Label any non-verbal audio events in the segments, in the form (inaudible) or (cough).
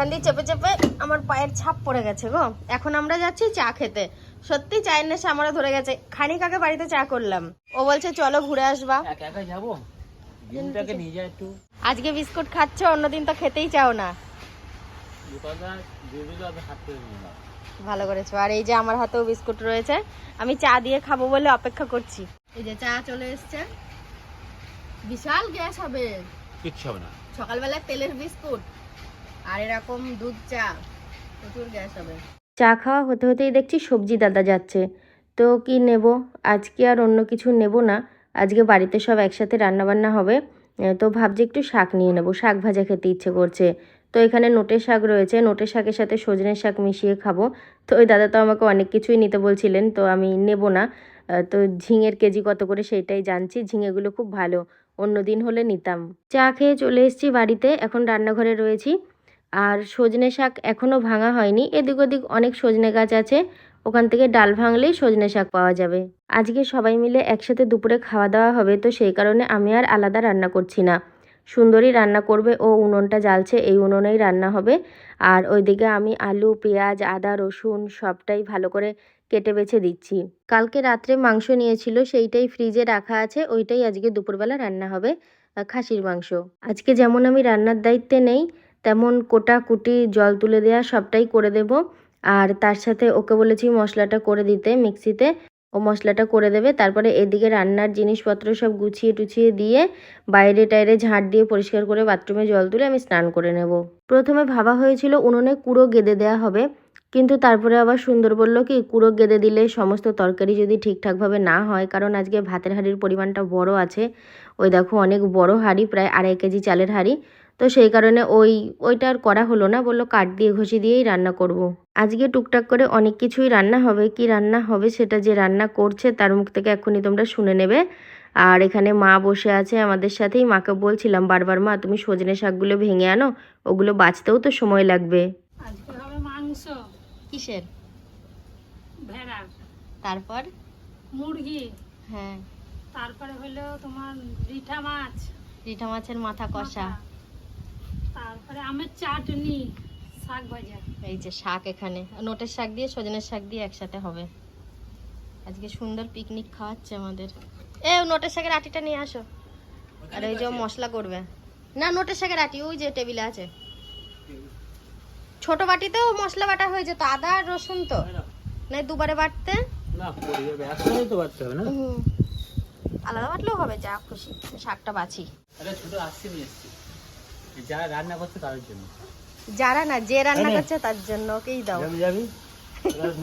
এখান দিয়ে চেপে চেপে আমার পায়ের ছাপ পড়ে গেছে গো। এখন আমরা যাচ্ছি চা খেতে। সত্যি চায়ের নেশা আমরা ধরে গেছে। খানিক আগে বাড়িতে চা করলাম। ও বলছে চলো ঘুরে আসবা। যাব? আজকে বিস্কুট খাচ্ছ অন্যদিন তো খেতেই চাও না। ভালো করেছ। আর এই যে আমার হাতেও বিস্কুট রয়েছে আমি চা দিয়ে খাব বলে অপেক্ষা করছি। এই যে চা চলে এসছে। বিশাল গ্যাস হবে। কিচ্ছু হবে না। সকালবেলা তেলের বিস্কুট। আর এরকম দুধ চা, প্রচুর গ্যাস হবে। চা খাওয়া হতে হতেই দেখছি সবজি দাদা যাচ্ছে। তো কি নেব? আজকে আর অন্য কিছু নেব না। আজকে বাড়িতে সব একসাথে রান্নাবান্না হবে। তো ভাবছি একটু শাক নিয়ে নেব। শাক ভাজা খেতে ইচ্ছে করছে। তো এখানে নোটের শাক রয়েছে। নোটের শাকের সাথে সজনের শাক মিশিয়ে খাব। তো ওই দাদা তো আমাকে অনেক কিছুই নিতে বলছিলেন, তো আমি নেব না। তো ঝিঙের কেজি কত করে সেইটাই জানছি। ঝিঙেগুলো খুব ভালো। অন্য দিন হলে নিতাম। চা খেয়ে চলে এসেছি বাড়িতে। এখন রান্নাঘরে রয়েছি। আর সজনে শাক এখনও ভাঙা হয়নি। এদিক ওদিক অনেক সজনে গাছ আছে। ওখান থেকে ডাল ভাঙলেই সজনে শাক পাওয়া যাবে। আজকে সবাই মিলে একসাথে দুপুরে খাওয়া দাওয়া হবে, তো সেই কারণে আমি আর আলাদা রান্না করছি না। সুন্দরী রান্না করবে, ও উনুনটা জ্বালছে, এই উনুনেই রান্না হবে। আর ওইদিকে আমি আলু, পেঁয়াজ, আদা, রসুন সবটাই ভালো করে কেটে বেছে দিচ্ছি। কালকে রাত্রে মাংস নিয়েছিল, সেইটাই ফ্রিজে রাখা আছে, ওইটাই আজকে দুপুরবেলা রান্না হবে খাসির মাংস। আজকে যেমন আমি রান্নার দায়িত্বে নেই তেমন কোটা কুটি জল তুলে দেওয়া সবটাই করে দেব। আর তার সাথে ওকে বলেছি মশলাটা করে দিতে মিক্সিতে। ও মশলাটা করে দেবে, তারপরে এদিকে রান্নার জিনিসপত্র সব গুছিয়ে টুছিয়ে দিয়ে বাইরে টাইরে ঝাঁট দিয়ে পরিষ্কার করে বাথরুমে জল তুলে আমি স্নান করে নেব। প্রথমে ভাবা হয়েছিল উনুনে কুড়ো গেদে দেওয়া হবে, কিন্তু তারপরে আবার সুন্দর বলল কি, কুড়ো গেদে দিলে সমস্ত তরকারি যদি ঠিকঠাকভাবে না হয়, কারণ আজকে ভাতের হাঁড়ির পরিমাণটা বড় আছে। ওই দেখো অনেক বড় হাঁড়ি, প্রায় আড়াই কেজি চালের হাঁড়ি। তো সেই কারণে ওই ওইটা আর করা হলো না। বলল কাঠ দিয়ে ঘষি দিয়েই রান্না করব। আজকে টুকটাক করে অনেক কিছুই রান্না হবে। কি রান্না হবে সেটা যে রান্না করছে তার মুখ থেকে এক্ষুনি তোমরা শুনে নেবে। আর এখানে মা বসে আছে আমাদের সাথেই। মাকে বলছিলাম বারবার মা তুমি সজনে শাকগুলো ভেঙে আনো। ওগুলো বাঁচতেও তো সময় লাগবে। আজকে হবে মাংস। কিসের? ভেড়ার তারপর? মুরগি। হ্যাঁ। তারপরে হলো তোমার রিঠা মাছ। রিঠা মাছের মাথা কষা। তারপরে আমের চাটনি শাক ভাজা। এই যে শাক এখানে। নোটের শাক দিয়ে সজনের শাক দিয়ে একসাথে হবে। আজকে সুন্দর পিকনিক খাওয়াচ্ছে আমাদের। এ নোটের শাকের আটিটা নিয়ে আসো। আর ওই যে মশলা করবে। না নোটের শাকের আটি ওই যে টেবিলে আছে। ছোট বাটিতেও মশলা বাটা হয়ে যেত। আদা আর রসুন তো। না। দুবারে বাটতে? না পড়ে তো বাড়তে হবে না? হুম। আলাদা বাটলেও হবে যা খুশি। শাকটা বাছি। আরে ছোট আসছে নিয়ে এসছি। যারা রান্না করছে তাদের জন্য। যারা না যে রান্না করছে তার জন্য ওকেই দাও। যাবি যাবি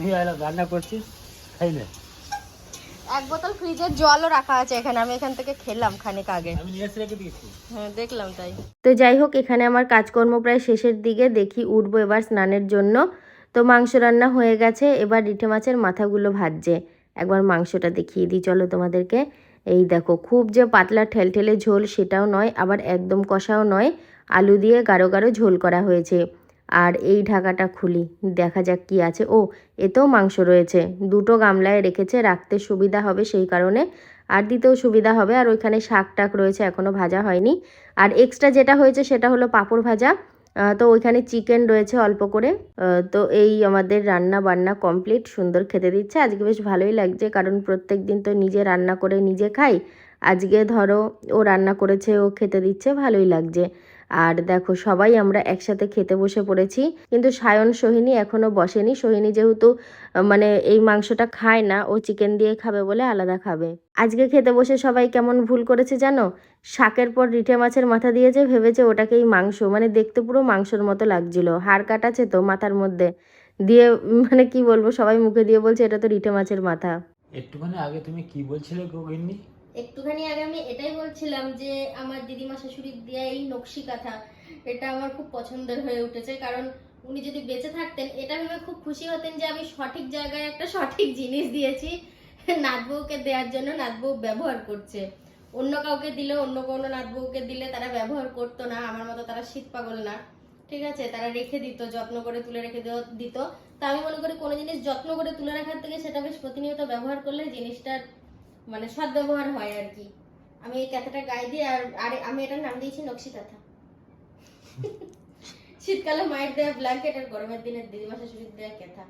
নিয়ে এলাম রান্না করছিস খাই না। এক বোতল ফ্রিজের জলও রাখা আছে এখানে আমি এখান থেকে খেলাম খানিক আগে। আমি নিয়ে এসে রেখে দিয়েছি। হ্যাঁ দেখলাম তাই। তো যাই হোক এখানে আমার কাজকর্ম প্রায় শেষের দিকে দেখি উঠবো এবার স্নানের জন্য। তো মাংস রান্না হয়ে গেছে এবার রিঠে মাছের মাথাগুলো ভাজছে। একবার মাংসটা দেখিয়ে দিই চলো তোমাদেরকে। এই দেখো খুব যে পাতলা ঠেলঠেলে ঝোল সেটাও নয় আবার একদম কষাও নয়। আলু দিয়ে গাঢ় গাঢ় ঝোল করা হয়েছে। আর এই ঢাকাটা খুলি, দেখা যাক কি আছে। ও এতেও মাংস রয়েছে। দুটো গামলায় রেখেছে, রাখতে সুবিধা হবে সেই কারণে। আর দিতেও সুবিধা হবে, আর ওইখানে শাক টাক রয়েছে এখনও ভাজা হয়নি। আর এক্সট্রা যেটা হয়েছে, সেটা হলো পাঁপড় ভাজা। তো ওইখানে চিকেন রয়েছে অল্প করে। তো এই আমাদের রান্না বান্না কমপ্লিট সুন্দর খেতে দিচ্ছে। আজকে বেশ ভালোই লাগছে, কারণ প্রত্যেক দিন তো নিজে রান্না করে নিজে খাই। আজকে ধরো, ও রান্না করেছে, ও খেতে দিচ্ছে, ভালোই লাগছে। আর দেখো, সবাই আমরা একসাথে খেতে বসে পড়েছি। কিন্তু সায়ন, সোহিনী এখনও বসেনি। সোহিনী যেহেতু মানে এই মাংসটা খায় না, ও চিকেন দিয়ে খাবে বলে আলাদা খাবে। আজকে খেতে বসে সবাই কেমন ভুল করেছে জানো? শাকের পর রিঠে মাছের মাথা দিয়েছে ভেবেছে ওটাকেই মাংস মানে দেখতে পুরো মাংসর মতো লাগছিল। হাড় কাটাছে তো মাথার মধ্যে। দিয়ে মানে কি বলব, সবাই মুখে দিয়ে বলছে, এটা তো রিঠে মাছের মাথা। একটুখানি আগে তুমি কি বলছিলে গোগিন্নি একটুখানি আগে আমি এটাই বলছিলাম যে আমার দিদিমা শাশুড়ির দেয়া এই নকশি কাঁথা, এটা আমার খুব পছন্দের হয়ে উঠেছে। কারণ উনি যদি বেঁচে থাকতেন, এটা ভেবে খুব খুশি হতেন যে আমি সঠিক জায়গায় একটা সঠিক জিনিস দিয়েছি। নাতবউকে দেওয়ার জন্য নাতবউ ব্যবহার করছে। অন্য কাউকে দিলে, অন্য কোনো নাতবউকে দিলে তারা ব্যবহার করতো না। আমার মতো তারা শীত পাগল না। ঠিক আছে? তারা রেখে দিত, যত্ন করে তুলে রেখে দিত। তা আমি মনে করি কোনো জিনিস যত্ন করে তুলে রাখার থেকে সেটা বেশ প্রতিনিয়ত ব্যবহার করলে জিনিসটার মানে সদ্ব্যবহার হয় আর কি। আমি এই কথাটা গায়ে দিয়ে আর আর আমি এটার নাম দিয়েছি নকশি কাঁথা (laughs) শীতকালে মায়ের দেওয়া ব্ল্যাঙ্কেট আর গরমের দিনের দিদিমা শাশুড়ির দেওয়া কেথা।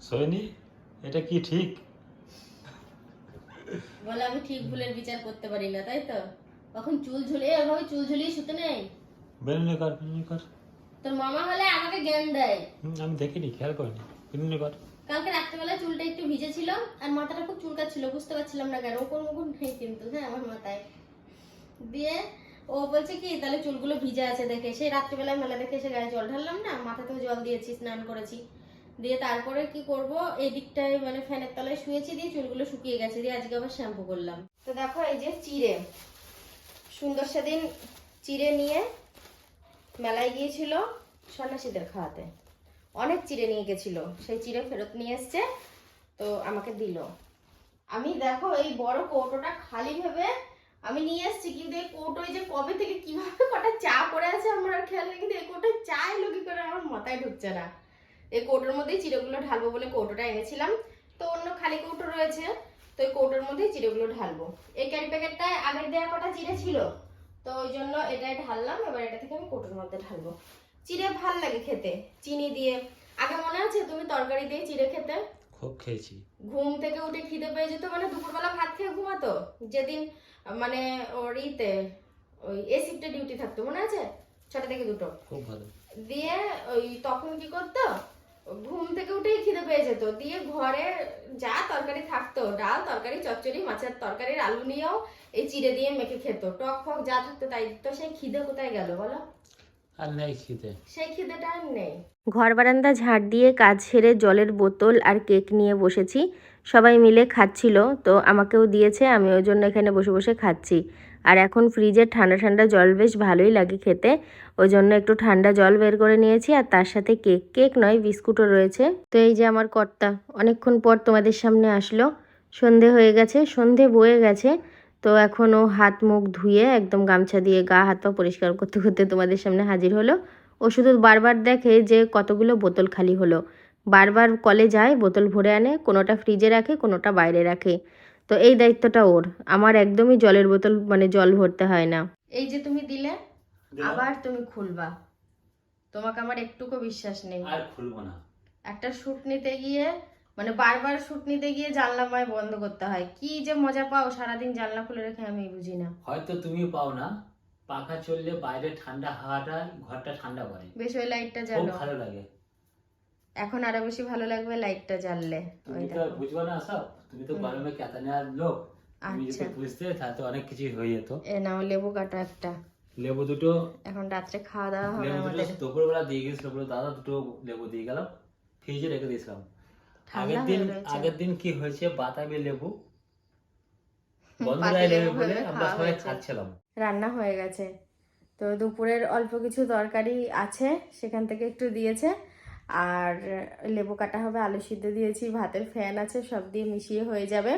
সোয়েনি এটা কি ঠিক? বলে আমি ঠিক ভুলের বিচার করতে পারি না তাই তো? কখন চুল ঝুলিয়ে এভাবে চুল ঝুলিয়ে শুতে নেই? বেরোনি কর বেরোনি কর তোর মামা হলে আমাকে জ্ঞান দেয়। আমি দেখিনি খেয়াল করিনি। বেরোনি কর কালকে রাত্রেবেলা চুলটা একটু ভিজে ছিল আর মাথাটা খুব চুলকাচ্ছিল, বুঝতে পারছিলাম না কেন। ওপর মুকুর নেই কিন্তু হ্যাঁ আমার মাথায়। দিয়ে ও বলছে কি, তাহলে চুলগুলো ভিজে আছে দেখে। সেই রাত্রিবেলায় মেলা দেখে এসে গায়ে জল ঢাললাম না, মাথাতেও জল দিয়েছি, স্নান করেছি। দিয়ে তারপরে কি করব এই দিকটায় মানে ফ্যানের তলায় শুয়েছি, দিয়ে চুলগুলো শুকিয়ে গেছে, দিয়ে আজকে আবার শ্যাম্পু করলাম। তো দেখো, এই যে চিড়ে। সুন্দর সেদিন চিড়ে নিয়ে মেলায় গিয়েছিল সন্ন্যাসীদের খাওয়াতে। অনেক চিড়ে নিয়ে গেছিল। সেই চিড়ে ফেরত নিয়ে এসছে, তো আমাকে দিল। আমি দেখো এই বড় কৌটোটা খালি ভেবে আমি নিয়ে এসেছি, কিন্তু এই কৌটোয় যে কবে থেকে কীভাবে কটা চা পড়ে আছে আমার আর খেয়াল নেই, কিন্তু এই কৌটোয় চা এলো কি করে আমার মাথায় ঢুকছে না। এই কৌটোর মধ্যেই চিড়েগুলো ঢালবো বলে কৌটোটা এনেছিলাম। তো অন্য খালি কৌটো রয়েছে, তো এই কৌটোর মধ্যেই চিড়েগুলো ঢালবো। এই ক্যারি প্যাকেটটায় আগের দেওয়া কটা চিড়ে ছিল, তো ওই জন্য এটাই ঢাললাম, এবার এটা থেকে আমি কৌটোর মধ্যে ঢালবো। চিড়ে ভালো লাগে খেতে। চিনি দিয়ে। আগে মনে আছে তুমি তরকারি দিয়ে চিড়ে খেতে? খুব খেয়েছি। ঘুম থেকে উঠে খিদে পেয়ে যেত মানে দুপুরবেলা ভাত খেয়ে ঘুমাতো? যেদিন মানে ওর ইতে ওই এ শিফটে ডিউটি থাকতো মনে আছে? ছটা থেকে দুটো। খুব ভালো। দিয়ে ওই তখন কি করতো? ঘুম থেকে উঠেই খিদে পেয়ে যেত। দিয়ে ঘরে যা তরকারি থাকতো ডাল তরকারি চচ্চড়ি মাছের তরকারির আলু নিয়েও এই চিড়ে দিয়ে মেখে খেত। টক ফক যা থাকতো তাই তো সেই খিদে কোথায় গেল বলো? আর নেই খেতে সেই খিদেটা আর নেই। ঘর বারান্দা ঝাড় দিয়ে কাজ সেরে জলের বোতল আর কেক নিয়ে বসেছি। সবাই মিলে খাচ্ছিল তো আমাকেও দিয়েছে আমি ওই জন্য এখানে বসে বসে খাচ্ছি। আর এখন ফ্রিজের ঠান্ডা ঠান্ডা জল বেশ ভালোই লাগে খেতে। ওই জন্য একটু ঠান্ডা জল বের করে নিয়েছি আর তার সাথে কেক। কেক নয় বিস্কুটও রয়েছে। তো এই যে আমার কর্তা অনেকক্ষণ পর তোমাদের সামনে আসলো। সন্ধে হয়ে গেছে সন্ধে বয়ে গেছে। তো এখন ও হাত মুখ ধুয়ে একদম গামছা দিয়ে গা হাত পা পরিষ্কার করতে করতে তোমাদের সামনে হাজির হলো। ও শুধু বারবার দেখে যে কতগুলো বোতল খালি হলো। বারবার কলে যায় বোতল ভরে আনে কোনোটা ফ্রিজে রাখে কোনোটা বাইরে রাখে। তো এই দায়িত্বটা ওর। আমার একদমই জলের বোতল মানে জল ভরতে হয় না। এই যে তুমি দিলে আবার তুমি খুলবা। তোমাকে আমার একটুকু বিশ্বাস নেই। আর খুলবো না। একটা শুট নিতে গিয়ে মানে বারবার শুট নিতে গিয়ে জানলা মায় বন্ধ করতে হয় কি যে মজা পাও সারাদিন জানলা খুলে রেখে আমি বুঝি না হয়তো তুমি পাও না পাখা চললে বাইরে ঠান্ডা হাওয়াটা ঘরটা ঠান্ডা করে বেশ ওই লাইটটা খুব জ্বালো ভালো লাগে এখন আরও বেশি ভালো লাগবে লাইটটা জ্বাললে তুমি তো বুঝবে না সব তুমি তো গরমে কেতা নেওয়ার লোক তুমি আচ্ছা যদি বুঝতে তাহলে অনেক কিছু হয়ে যেত এ নাও লেবু কাটা একটা লেবু দুটো এখন রাত্রে খাওয়া দাওয়া হবে আমাদের দুপুরবেলা দিয়ে গেছিল দাদা দুটো লেবু দিয়ে গেলাম ফ্রিজে রেখে দিয়েছিলাম আগের দিন আগের দিন কি হয়েছে? বাতাবি লেবু। লেবু লেবু বলে আমরা সবাই খাচ্ছিলাম। রান্না হয়ে গেছে। তো দুপুরের অল্প কিছু তরকারি আছে সেখান থেকে একটু দিয়েছে। আর লেবু কাটা হবে আলু সিদ্ধ দিয়েছি ভাতের ফ্যান আছে সব দিয়ে মিশিয়ে হয়ে যাবে।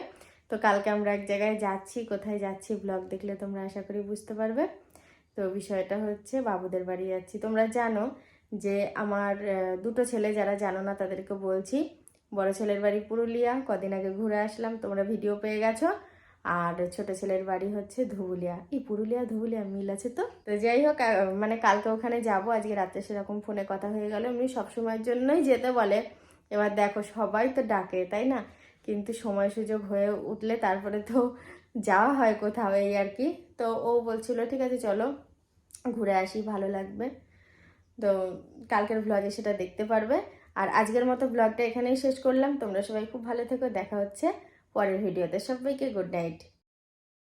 তো কালকে আমরা এক জায়গায় যাচ্ছি কোথায় যাচ্ছি ব্লগ দেখলে তোমরা আশা করি বুঝতে পারবে। তো বিষয়টা হচ্ছে বাবুদের বাড়ি যাচ্ছি। তোমরা জানো যে আমার দুটো ছেলে যারা জানো না তাদেরকে বলছি। বড় ছেলের বাড়ি পুরুলিয়া, কদিন আগে ঘুরে আসলাম, তোমরা ভিডিও পেয়ে গেছো। আর ছোট ছেলের বাড়ি হচ্ছে ধুবুলিয়া। এই পুরুলিয়া, ধুবুলিয়া মিল আছে তো? তো যাই হোক মানে কালকে ওখানে যাব, আজকে রাতে সেরকম ফোনে কথা হয়ে গেল, এমনি সবসময়ের জন্যই যেতে বলে। এবার দেখো, সবাই তো ডাকে, তাই না? কিন্তু সময় সুযোগ হয়ে উঠলে তারপরে তো যাওয়া হয় কোথাও এই আর কি। তো ও বলছিল, ঠিক আছে, চলো, ঘুরে আসি, ভালো লাগবে। তো কালকের ব্লগে সেটা দেখতে পারবে। আর আজকের মতো ব্লগটা এখানেই শেষ করলাম। তোমরা সবাই খুব ভালো থেকো। দেখা হচ্ছে পরের ভিডিওতে সবাইকে গুড নাইট